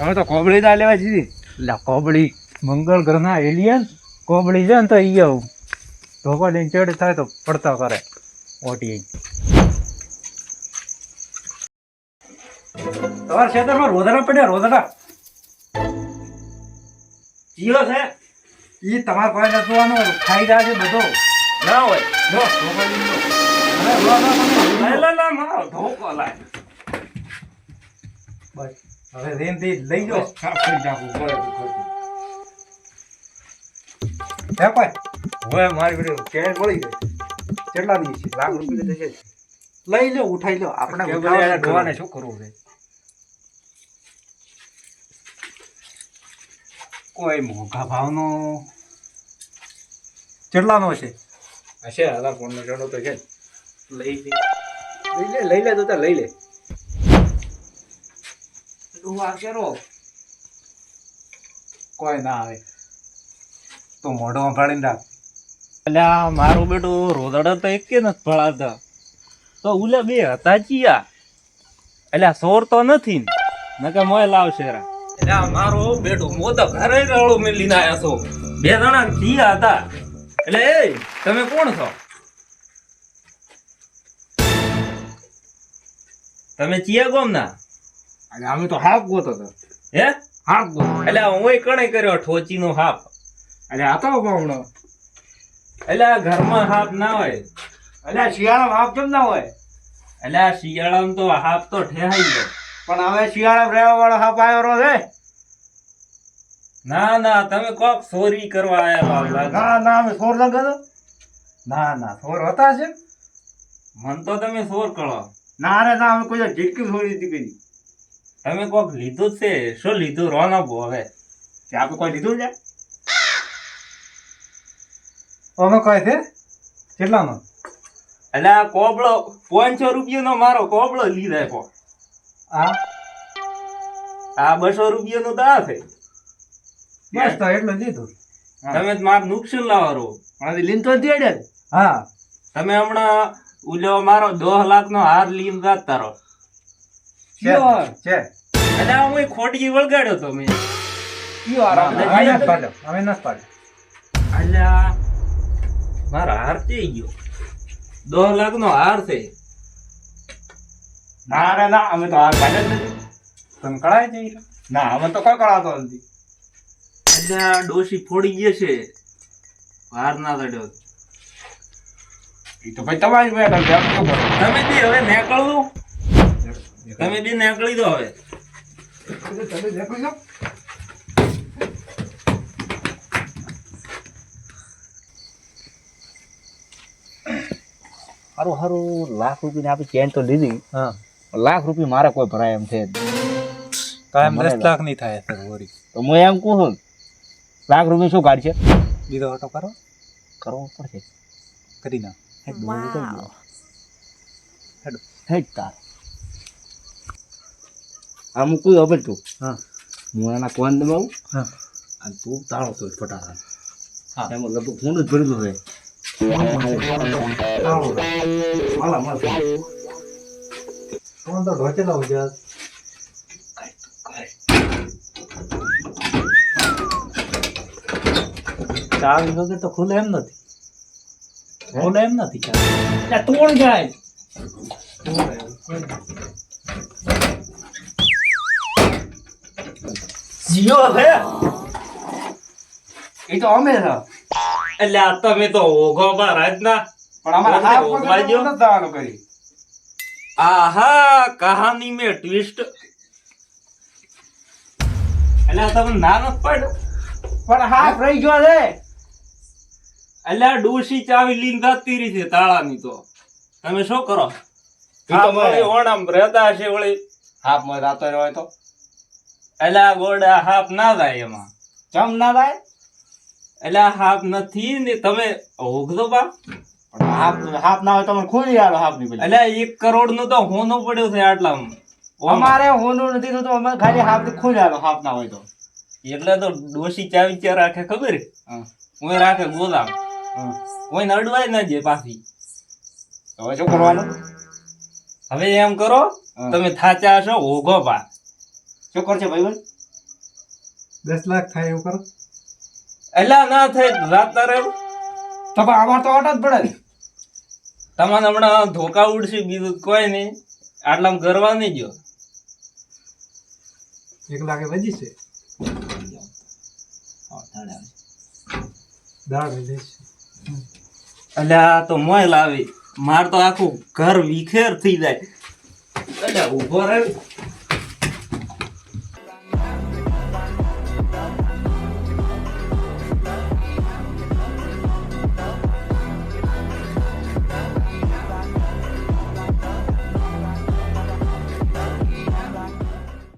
અમે તો કોબળી દા લેવા જીધી એટલે કોબળી. મંગળ ગ્રહના એલિયન કોબળી છે ને તો ઈ આવું. ધોકો લઈને ચડે થાય તો પડતા કરે. ઓટી તમારા ખેતરમાં રોદડા પડ્યા રોદડા જીવો છે. ઈ તમારે પાસે નથી જોવાનું ખાઈ રહ્યા છે બધો. ના હોય. લો ધોકો લઈને લો. તમે લાય બસ. હવે રેનથી લઈ જાઓ સાફ કરી નાખું બરાબર હે કોઈ હવે મારી બેટી કેરેટ વળી ગઈ. કેટલા છે? લાખ રૂપિયા લઈ લો ઉઠાઈ લો. આપણે કે ઉઠાવવા શું ડોહાને કરવાનું? શું કરવું છે? કોઈ મોઘા ભાવનો. કેટલાનો છે? હશે હજાર ફોન નો ચડો તો છે લઈ લે લઈ લે લઈ લે તો લઈ લે. ડોહા કોઈ ના આવે. તો મોઢો ફાડીને રાખ. અલ્યા મારું બેટું રોદડા તો એક નથી ભળાતા. તો ઉલા બે હતા ચિયા. અલ્યા સોર તો નથી ને. નકે મોય લાવશે રા અલ્યા મારો બેટું મો તો ઘરે રળું મેલીને આયા છો. બે જણા ચિયા હતા. એટલે એ તમે કોણ છો? તમે ચિયા ગોમ ના અને અમે તો હાફ ગોતો હતો હે? હાફ ગોતો એટલે હું કણે કર્યો ઠોચી નો હાપ અરે આ તો હમણો એટલે ઘરમાં હાપ ના હોય. એટલે શિયાળા હાફ કેમ ના હોય? એટલે શિયાળામાં તો હાફ તો ઠેહાઈ ગયો. પણ હવે શિયાળા રહેવા વાળો હાફ આવ્યો છે? ના ના તમે કોક ચોરી કરવા આવ્યા ના ના અમે સોર લગાડો ના ના સોર હતા છે. મન તો તમે ચોર કરો. ના રે ના અમે કોઈ જીટકી છોડી દીધી તમે કોક લીધું છે. શું લીધું? રોનો હવે. તે આપણે કોઈ લીધું છે? અમે કઈ છે? કેટલાનો એટલે આ કોબળો પાંચસો રૂપિયાનો મારો કોબળો લીધા કો આ આ બસો રૂપિયાનો તો આ છે. બસ તો એટલું લીધું. તમે તો મારું નુકસાન લાવો. અને લીન તો દેડે હા. તમે હમણાં ઉલ્યો મારો દોઢ લાખ નો હાર લીન જાત તારો છે છે. હું ખોટી વળગાડ્યો તો મેં. અમે અમે મારો હાર થઈ ગયો. દોઢ લાખ નો હાર છે. ના રે ના અમે તો હાર ભાઈ જ નથી. તમે કળાય જઈ ના અમે તો કોઈ નથી. અલ્યા ડોશી ફોડી ગયે છે. હાર ના ચડ્યો એ તો ભાઈ તમારી શું તમે બી હવે નીકળવું તમે બી નીકળી દો હવે. તમે છો? સારું સારું લાખ રૂપિયાની આપી ચેન તો લીધી. હા. લાખ રૂપિયા મારે કોઈ ભરાય એમ છે. કાયમ મને દસ લાખ. નહીં થાય સર વરી. તો હું એમ કહું છું લાખ રૂપિયા શું કાઢશે? બીજો ઓટો કરો. કરવો પડશે. કરી ના હેડ હેડ તાર. આ મૂકું હવે તું હા હું એના કોણ દબાવું હા અને તું તાળો તો ફટાકડા હા. એમાં લગભગ ફોન જ ભરેલું છે માલા માલ ફોન તો ઢોચે લાવું છે ચાવી વગર તો ખુલે એમ નથી ખુલે એમ નથી ચાવી તોડ જાય જીઓ છે એ તો અમે છે એટલે આ તમે તો ઓઘો બા રાજના. પણ અમારે દ્યો. નથી જવાનું કરી આહા કહાની મે ટ્વિસ્ટ એટલે તમે ના નથી પાડ્યો પણ હાફ રહી ગયો છે. એટલે આ ડોશી ચાવી લઈને જતી રહી છે તાળાની તો. તમે શું કરો? ઓણામ રહેતા હશે વળી. હાફમાં રાતો રહ્યો તો. એટલે આ ગોડા હાફ ના થાય એમાં. ચમ ના થાય? એટલે હાફ નથી ને તમે ઓગદો બા. હાફ હાફ ના હોય તો ખોલી આલો હાફની પેલી. એટલે એક કરોડનું તો હોનું પડ્યું છે આટલામાં અમારે હોનું નથી થતું અમે ખાલી હાફની ખોલી આલો હાફ ના હોય તો. એટલે તો ડોશી ચાવી ચા રાખે ખબર? હું. રાખે ગોદામ કોઈ નડવાય અડવાય ના જે પાછી. હવે શું કરવાનું? હવે એમ કરો તમે થાચા છો ઓગો પા શું કરશે ભાઈ દસ લાખ થાય એવું કરો. એટલે ના થાય રાત તારે તો પણ અમાર તો ઓટ જ પડે ને. તમને હમણાં ધોકા ઉડશે બીજું કોઈ નહીં. આટલા ગરવા નહીં જો એક લાખે વજી છે. એટલે આ તો મોય લાવી. માર તો આખું ઘર વિખેર થઈ જાય. એટલે ઊભો રહે.